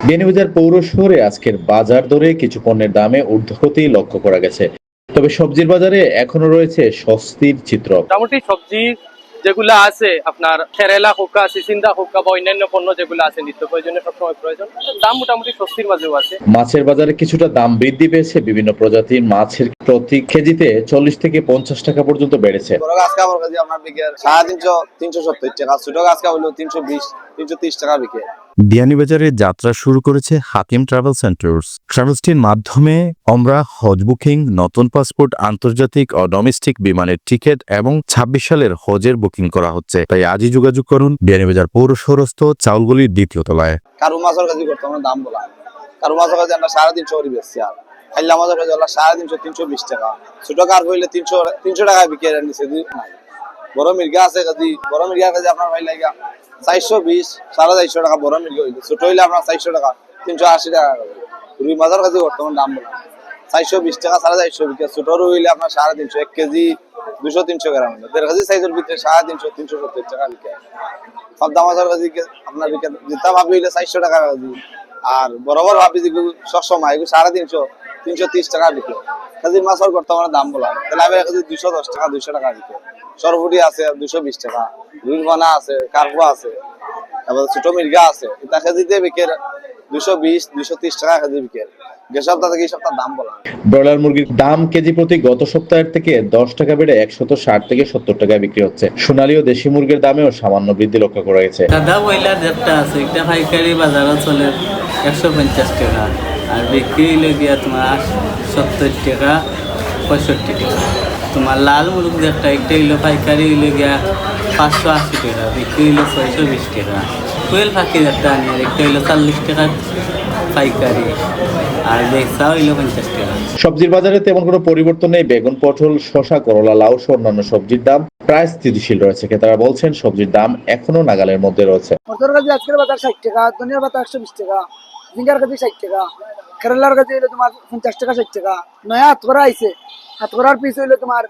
বিয়ানীবাজার পৌর শহরে আজকের বাজার দরে কিছু পণ্যের দামে ঊর্ধ্বগতি লক্ষ্য করা গেছে। তবে সবজির বাজারে এখনও রয়েছে স্বস্তির চিত্র। মোটামুটি সবজি যেগুলো আছে আপনার কেরালা হোকা সিসিন্দা হোকা বা অন্যান্য পণ্য যেগুলো আছে নিত্য প্রয়োজনীয় সবসময় প্রয়োজন দাম মোটামুটি স্বস্তির মাঝেও আছে। মাছের বাজারে কিছুটা দাম বৃদ্ধি পেয়েছে বিভিন্ন প্রজাতির মাছের প্রতি কেজিতে চল্লিশ থেকে পঞ্চাশ টাকা পর্যন্ত বেড়েছে। বড় গাছ কাপড় কাজে আপনার বিকে সাড়ে তিনশো তিনশো সত্তর টাকা। ছোট গাছ কাপড় হলো তিনশো বিশ তিনশো তিরিশ টাকা বিকে বিয়ানীবাজারে যাত্রা শুরু করেছে হাকিম ট্রাভেল সেন্টার্স। ট্রাভেলসটির মাধ্যমে আমরা হজ বুকিং, নতুন পাসপোর্ট, আন্তর্জাতিক ও ডোমেস্টিক বিমানের টিকিট এবং ছাব্বিশ সালের হজের বুকিং করা হচ্ছে। তাই আজই যোগাযোগ করুন বিয়ানীবাজার পৌর শহরস্থ চাউলগুলির দ্বিতীয় তলায়। কারু মাছের কাজে করতে আমরা দাম বলা কারু মাছের কাজে আমরা সাড়ে তিনশো বেচছি আর। খাইলা কাজে আমরা সাড়ে তিনশো তিনশো বিশ টাকা। ছোট কার হইলে তিনশো তিনশো টাকা বিকে নিচে বড় মির্গা আছে কাজে বড় মির্গা কাজে আপনার ভাই লাগা চারশো বিশ, সাড়ে চারশো টাকা বড় মির্গা হইলে। ছোট হইলে আপনার চারশো টাকা, তিনশো আশি টাকা। রুই মাছের কাজে বর্তমান দাম বলা চারশো বিশ টাকা, সাড়ে চারশো বিকে। ছোট আপনার সাড়ে তিনশো, এক কেজি দুশো তিনশো গ্রাম দেড় কেজি সাইজের ভিতরে সাড়ে তিনশো তিনশো সত্তর টাকা আছে কাজে আপনার যেটা ভাবি হইলে চারশো টাকা কেজি। আর বরাবর ভাবি যে সবসময় এগুলো সাড়ে তিনশো তিনশো টাকা বিকে। কাজে মাছের বর্তমানে দাম বলা তাহলে আমি দুশো দশ টাকা দুশো টাকা বিকে। সরবুটি আছে দুশো বিশ টাকা। রুই আছে কার্পো আছে তারপর ছোট মির্গা আছে এটা কেজিতে বিকে দুশো বিশ দুশো তিরিশ টাকা কেজি বিকে যে সপ্তাহ থেকে এই সপ্তাহ দাম বলা ব্রয়লার মুরগির দাম কেজি প্রতি গত সপ্তাহের থেকে দশ টাকা বেড়ে একশত ষাট থেকে সত্তর টাকায় বিক্রি হচ্ছে। সোনালী ও দেশি মুরগির দামেও সামান্য বৃদ্ধি লক্ষ্য করা গেছে। সাদা ব্রয়লার যেটা আছে এটা পাইকারি বাজারত চলে একশো পঞ্চাশ টাকা। আর বিক্রি হইলে গিয়া তোমার সত্তর টাকা পঁয়ষট্টি টাকা। তোমার লাল মুরগ যেটা একটা হইল পাইকারি হইলে গিয়া পাঁচশো আশি টাকা বিক্রি হইল ছয়শো বিশ টাকা। কোয়েল পাখি যেটা আনি একটা হইল চল্লিশ টাকা পাইকারি। আর বেচা হইল পঞ্চাশ টাকা। সবজির বাজারে তেমন কোনো পরিবর্তন নেই। বেগুন পটল শসা করলা লাউ সহ অন্যান্য সবজির দাম প্রায় স্থিতিশীল রয়েছে। ক্রেতারা বলছেন সবজির দাম এখনও নাগালের মধ্যে রয়েছে। মটর কাজি আজকের বাজার ষাট টাকা ধনিয়ার বাজার একশো বিশ টাকা ঝিঙ্গার কাজি ষাট টাকা কেরালার কাজি হইলে তোমার পঞ্চাশ টাকা ষাট টাকা নয়া হাতকরা আইছে। পিস হইলে তোমার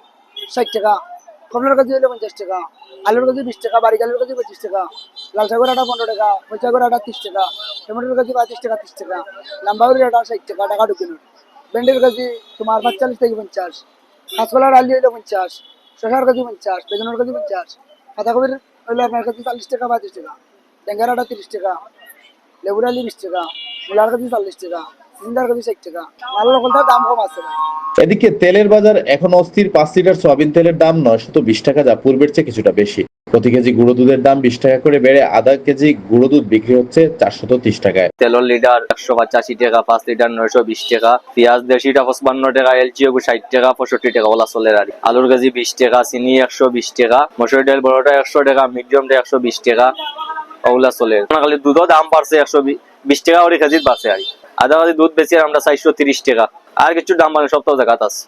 ষাট টাকা। কমলার কাজি হইলে পঞ্চাশ টাকা, আলুর কাজি বিশ টাকা বাড়ি আলুর কাজি পঁচিশ টাকা লাল শাকের আটা পনেরো টাকা পয়সাগর আটা তিরিশ টাকা, টমেটোর কাজি পঁয়ত্রিশ টাকা, তিরিশ টাকা লাম্বাউরির আটা ষাট টাকা টাকা ঢুকিনো। ভেন্ডির কাজি তোমার পাঁচচল্লিশ থেকে পঞ্চাশ, কাঁচকলার আলু হইলে পঞ্চাশ শশার কাজি পঞ্চাশ, বেগুনের কাজি পঞ্চাশ পাতাকপির হইলে আপনার কাছে চল্লিশ টাকা, পঁয়ত্রিশ টাকা ট্যাঙ্গার আটা তিরিশ টাকা, লেবুর আলু বিশ টাকা, মূলার কাছে চল্লিশ টাকা সিলিন্ডার কাছে ষাট টাকা। মাল লোকলটার দাম কম আছে এদিকে তেলের বাজার এখন অস্থির। পাঁচ লিটার সয়াবিন তেলের দাম নয়শত বিশ টাকা যা পূর্বের চেয়ে কিছুটা বেশি। প্রতি কেজি গুঁড়ো দুধের দাম বিশ টাকা করে বেড়ে আধা কেজি গুঁড়ো দুধ বিক্রি হচ্ছে চারশত তিরিশ টাকায়। তেলের লিটার একশো পঁচাশি টাকা পাঁচ লিটার নয়শো বিশ টাকা পেঁয়াজ দেড়শিটা পঁচপান্ন টাকা এলচি ষাট টাকা পঁয়ষট্টি টাকা ওলা চলের আর আলুর কেজি বিশ টাকা চিনি একশো বিশ টাকা মসুর ডাল বড়টা একশো টাকা মিডিয়ামটা একশো বিশ টাকা ওগুলা চলে। খালি দুধও দাম বাড়ছে একশো বিশ টাকা করে কেজির বাড়ছে আর কেজি দুধ বেশি আমরা চারশো তিরিশ টাকা। আর কিছু দাম মানে সপ্তাহ জায়গা আছে।